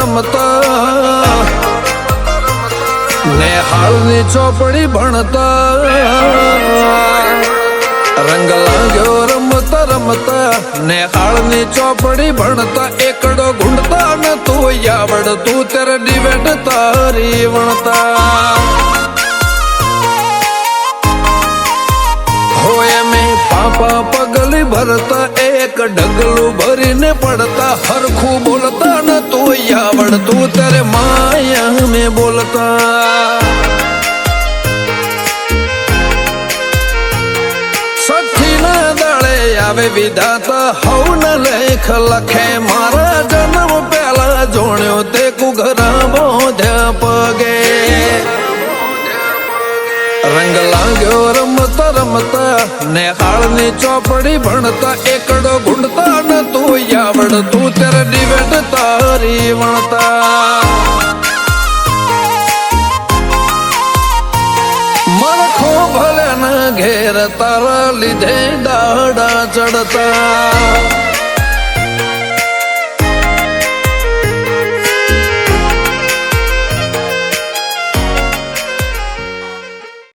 રમતા ને ચોપડી ભણતા. રંગ લાગ્યો, રમતા રમતા. ને ચોપડી ભણતા. એકડો ગુંડતા ને તું આવડ તું ત્યારે ડિબેટ તારી વણતા. હોય મેં પાપા પગલી ભરતા, એક ડગલું ભરીને પડતા. હરખું બોલતા આવડ તું ત્યારે માયા મેં બોલતા સઠી ના દાળે આવે વિધાતા હવ ન લેખ લખે મારા જન્મ પહેલા જોણ્યો તે કુઘરા બોધ્યા પગે રંગ લાગ્યો રમતા રમતા ને હાળની ચોપડી ભણતા એકડો ગુંડતા ન તું આવડ તું ત્યારે ડિવેટ ભલે ના ઘેર તારા લીધે દાડા ચડતા